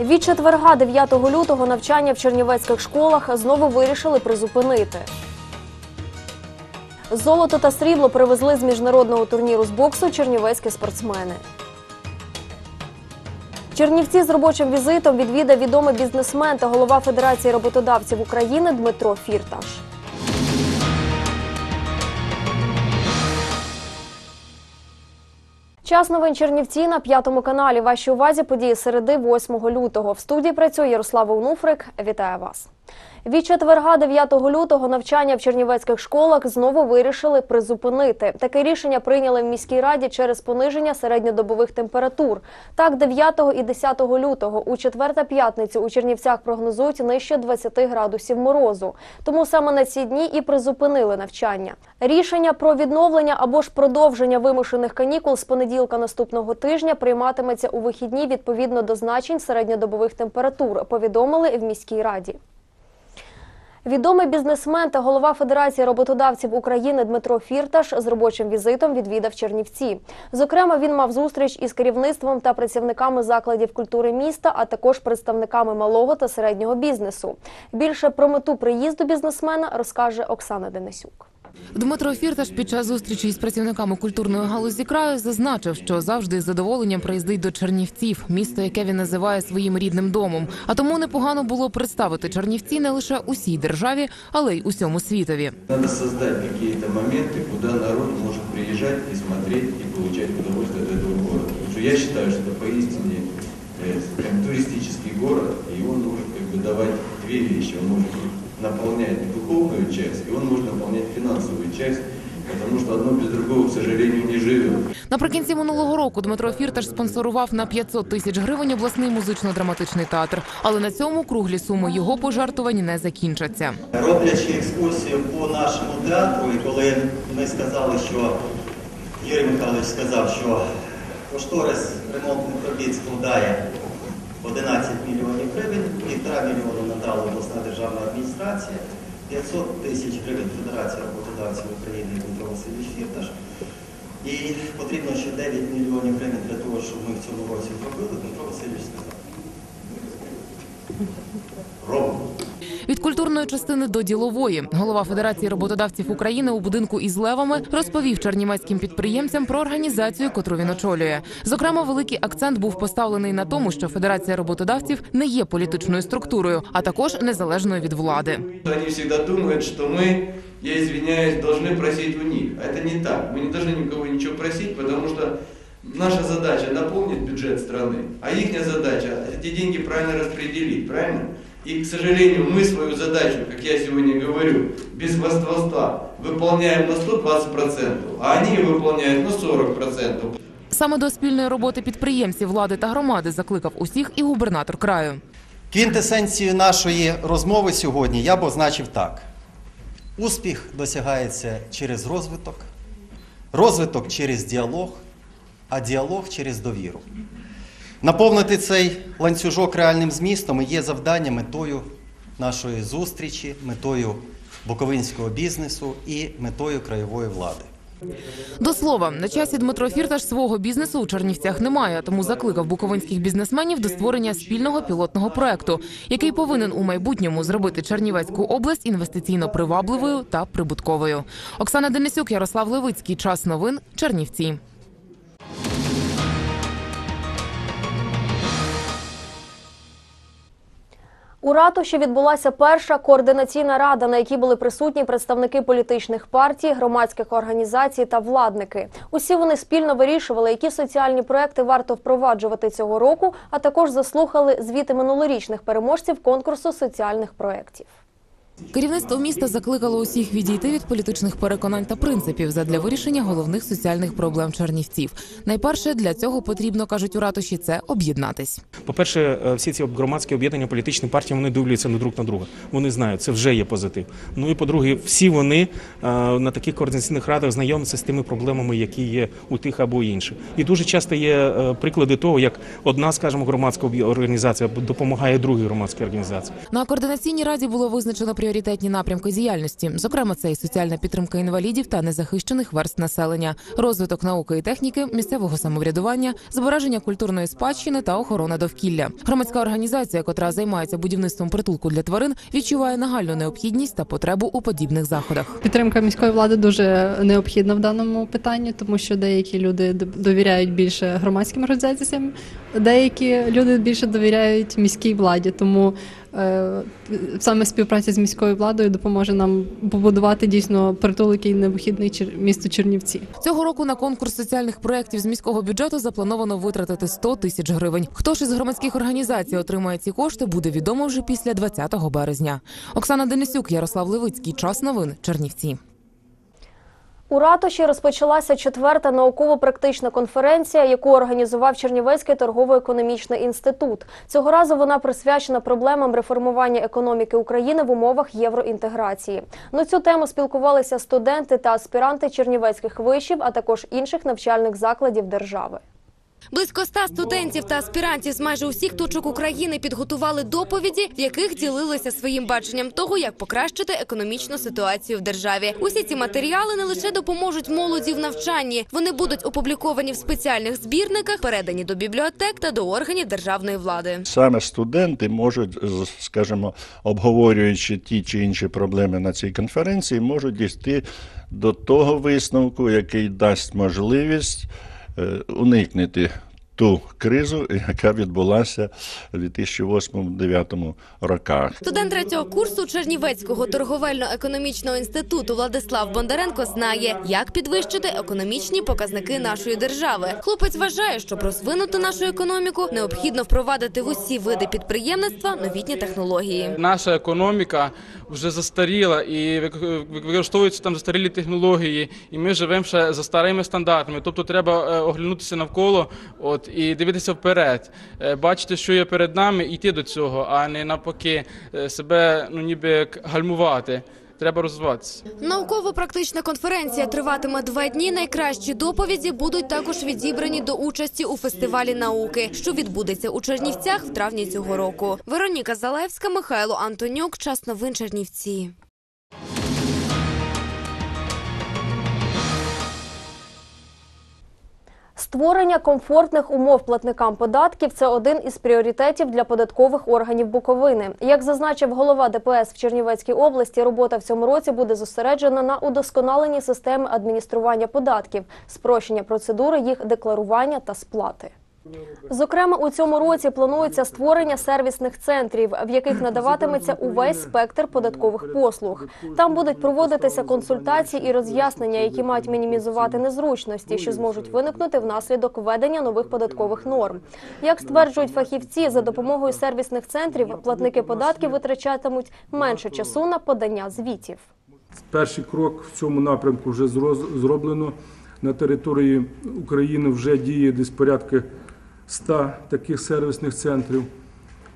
Від четверга 9 лютого навчання в чернівецьких школах знову вирішили призупинити. Золото та срібло привезли з міжнародного турніру з боксу чернівецькі спортсмени. Чернівці з робочим візитом відвідав відомий бізнесмен та голова Федерації роботодавців України Дмитро Фірташ. Час новин Чернівці на п'ятому каналі. Вашій увазі події середи 8 лютого. В студії працює Ярослава Унуфрик. Вітаю вас. Від четверга 9 лютого навчання в чернівецьких школах знову вирішили призупинити. Таке рішення прийняли в міській раді через пониження середньодобових температур. Так, 9 і 10 лютого у четвер та п'ятницю у Чернівцях прогнозують нижче 20 градусів морозу. Тому саме на ці дні і призупинили навчання. Рішення про відновлення або ж продовження вимушених канікул з понеділка наступного тижня прийматиметься у вихідні відповідно до значень середньодобових температур. Повідомили в міській раді. Відомий бізнесмен та голова Федерації роботодавців України Дмитро Фірташ з робочим візитом відвідав Чернівці. Зокрема, він мав зустріч із керівництвом та працівниками закладів культури міста, а також представниками малого та середнього бізнесу. Більше про мету приїзду бізнесмена розкаже Оксана Денисюк. Дмитро Фірташ під час зустрічі із працівниками культурної галузі краю зазначив, що завжди з задоволенням приїздить до Чернівців, місто, яке він називає своїм рідним домом. А тому непогано було представити Чернівці не лише усій державі, але й усьому світові. Надо создать какие-то моменты, куда народ может приезжать и смотреть, и получать удовольствие от этого города. Потому что я считаю, что это поистине э, прям туристический город, и он может как бы давать две вещи. Наполнять духовную часть, и он может наполнять финансовую часть, потому что одно без другого, к сожалению, не живет. Наприкінці минулого року Дмитро Фірташ спонсорував на 500 тисяч гривень обласний музично-драматичний театр. Але на цьому круглі суми його пожертвувань не закінчаться. Роблячи екскурсію по нашому театру, і коли ми сказали, що Юрій Михайлович сказав, що кошторис ремонтних робіт складає 11 мільйонів гривень, півтора мільйона надала обласна державна адміністрація, 500 тисяч гривень Федерація роботодавців України Дмитро Васильович Фірташ. І потрібно ще 9 мільйонів гривень для того, щоб ми в цьому році зробили, Дмитро Васильович сказав Робимо. Від культурної частини до ділової голова Федерації роботодавців України у будинку із левами розповів чернівецьким підприємцям про організацію, котру він очолює. Зокрема, великий акцент був поставлений на тому, що Федерація роботодавців не є політичною структурою, а також незалежною від влади. Они всегда думают, что мы, я извиняюсь, должны просить у них. А это не так. Мы не должны никого ничего просить, потому что наша задача наполнить бюджет страны, а их задача эти деньги правильно распределить, правильно? И, к сожалению, мы свою задачу, как я сегодня говорю, без хвастовства выполняем на 120%, а они выполняют на 40%. Саме до спільної роботи підприємців, влади та громади закликав усіх і губернатор краю. Квінтесенцію нашої розмови сьогодні я б означив так: успіх досягається через розвиток, розвиток через діалог, а діалог через довіру. Наповнити цей ланцюжок реальним змістом є завдання метою нашої зустрічі, метою буковинського бізнесу і метою краєвої влади. До слова, на часі Дмитро Фірташ свого бізнесу у Чернівцях немає, тому закликав буковинських бізнесменів до створення спільного пілотного проекту, який повинен у майбутньому зробити Чернівецьку область інвестиційно привабливою та прибутковою. Оксана Денисюк, Ярослав Левицький. Час новин. Чернівці. У ратуші відбулася перша координаційна рада, на якій були присутні представники політичних партій, громадських організацій та владники. Усі вони спільно вирішували, які соціальні проекти варто впроваджувати цього року, а також заслухали звіти минулорічних переможців конкурсу соціальних проєктів. Керівництво міста закликало усіх відійти від політичних переконань та принципів задля вирішення головних соціальних проблем чернівців. Найперше для цього потрібно кажуть у ратуші це об'єднатись. По-перше, е, всі ці громадські об'єднання політичні партії вони дивляться на друг на друга. Вони знають, це вже є позитив. Ну і по-друге, всі вони е, на таких координаційних радах знайомляться з тими проблемами, які є у тих або інших. І дуже часто є е, приклади того, як одна, скажімо, громадська організація допомагає другій громадській організації. На координаційній раді було визначено пріоритетні напрямки діяльності. Зокрема, це і соціальна підтримка інвалідів та незахищених верст населення, розвиток науки і техніки, місцевого самоврядування, збереження культурної спадщини та охорона довкілля. Громадська організація, котра займається будівництвом притулку для тварин, відчуває нагальну необхідність та потребу у подібних заходах. Підтримка міської влади дуже необхідна в даному питанні, тому що деякі люди довіряють більше громадським організаціям, деякі люди більше довіряють міській владі. Тому саме співпраця з міською владою допоможе нам побудувати дійсно притулики і необхідний Чер- місту Чернівці. Цього року на конкурс соціальних проєктів з міського бюджету заплановано витратити 100 тисяч гривень. Хто ж із громадських організацій отримає ці кошти, буде відомо вже після 20 березня. Оксана Денисюк, Ярослав Левицький. Час новин. Чернівці. У ратуші розпочалася четверта науково-практична конференція, яку організував Чернівецький торгово-економічний інститут. Цього разу вона присвячена проблемам реформування економіки України в умовах євроінтеграції. На цю тему спілкувалися студенти та аспіранти чернівецьких вишів, а також інших навчальних закладів держави. Близько ста студентів та аспірантів з майже усіх точок України підготували доповіді, в яких ділилися своїм баченням того, як покращити економічну ситуацію в державі. Усі ці матеріали не лише допоможуть молоді в навчанні, вони будуть опубліковані в спеціальних збірниках, передані до бібліотек та до органів державної влади. Саме студенти можуть, скажімо, обговорюючи ті чи інші проблеми на цій конференції, можуть дійти до того висновку, який дасть можливість уникнути ту кризу, яка відбулася у 2008-2009 роках. Студент третього курсу Чернівецького торговельно-економічного інституту Владислав Бондаренко знає, як підвищити економічні показники нашої держави. Хлопець вважає, щоб розвинути нашу економіку, необхідно впровадити в усі види підприємництва новітні технології. наша економіка вже застаріла і вик- використовуються там застарілі технології, і ми живемо ще за старими стандартами. Тобто треба е, оглянутися навколо от, і дивитися вперед, Е, бачити, що є перед нами, і йти до цього, а не навпаки е, себе ну, ніби гальмувати. Треба розвиватися. Науково-практична конференція триватиме два дні. Найкращі доповіді будуть також відібрані до участі у фестивалі науки, що відбудеться у Чернівцях в травні цього року. Вероніка Залевська, Михайло Антонюк. Час новин Чернівці. Створення комфортних умов платникам податків це один із пріоритетів для податкових органів Буковини. Як зазначив голова ДПС в Чернівецькій області, робота в цьому році буде зосереджена на удосконаленні системи адміністрування податків, спрощення процедури їх декларування та сплати. Зокрема, у цьому році планується створення сервісних центрів, в яких надаватиметься увесь спектр податкових послуг. Там будуть проводитися консультації і роз'яснення, які мають мінімізувати незручності, що зможуть виникнути внаслідок введення нових податкових норм. Як стверджують фахівці, за допомогою сервісних центрів платники податків витрачатимуть менше часу на подання звітів. Перший крок в цьому напрямку вже зроблено. На території України вже діє десь порядка 100 таких сервісних центрів.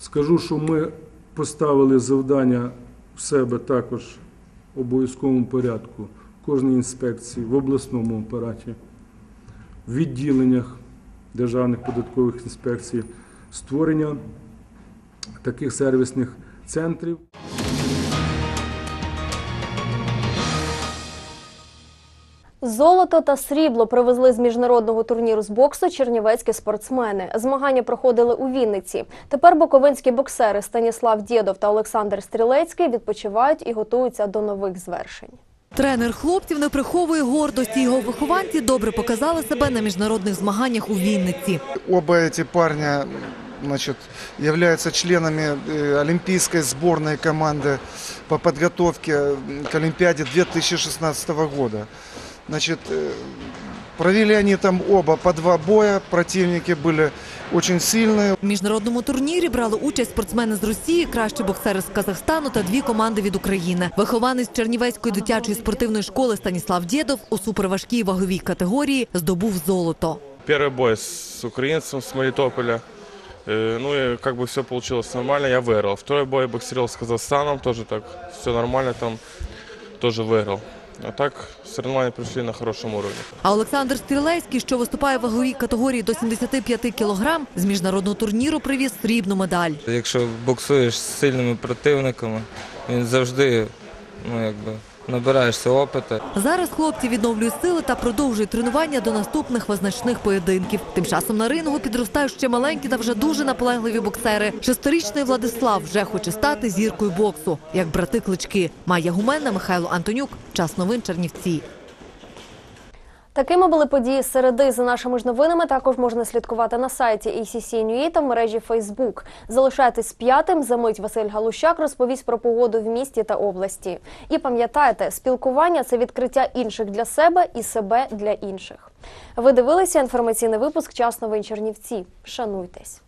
Скажу, що ми поставили завдання в себе також в обов'язковому порядку в кожній інспекції, в обласному апараті, в відділеннях державних податкових інспекцій, створення таких сервісних центрів. Золото та срібло привезли з міжнародного турніру з боксу чернівецькі спортсмени. Змагання проходили у Вінниці. Тепер буковинські боксери Станіслав Дєдов та Олександр Стрілецький відпочивають і готуються до нових звершень. Тренер хлопців не приховує гордості. Його вихованці добре показали себе на міжнародних змаганнях у Вінниці. Оба эти парня значит, являются членами э, олимпийской сборной команды по подготовке к Олимпиаде 2016 года. Значит, э, провели они там оба по два боя, противники были очень сильные. В міжнародному турнірі брали участь спортсмени з Росії, кращі боксери з Казахстану та дві команди від України. Вихованець Чернівецької дитячої спортивної школи Станіслав Дєдов у суперважкій ваговій категорії здобув золото. Первый бой с украинцем с Мелитополя. Э, Ну и как бы все получилось нормально, я выиграл. Второй бой боксировал с Казахстаном, тоже так все нормально, там тоже выиграл. А так, соревнования пройшли на хорошем уровне. А Олександр Стрілецький, що виступає в ваговій категорії до 75 кілограм, з міжнародного турніру привіз срібну медаль. Якщо боксуєш з сильними противниками, він завжди ну, якби, набираєшся опиту. Зараз хлопці відновлюють сили та продовжують тренування до наступних визначних поєдинків. Тим часом на рингу підростають ще маленькі та вже дуже наполегливі боксери. Шестирічний Владислав вже хоче стати зіркою боксу, як брати клички. Майя Гуменна, Михайло Антонюк. Час новин Чернівці. Такими були події середи. За нашими ж новинами також можна слідкувати на сайті ACC.NUA та в мережі Facebook. Залишайтесь п'ятим. За мить Василь Галущак розповість про погоду в місті та області. І пам'ятайте, спілкування це відкриття інших для себе і себе для інших. Ви дивилися інформаційний випуск Час новин Чернівці. Шануйтесь.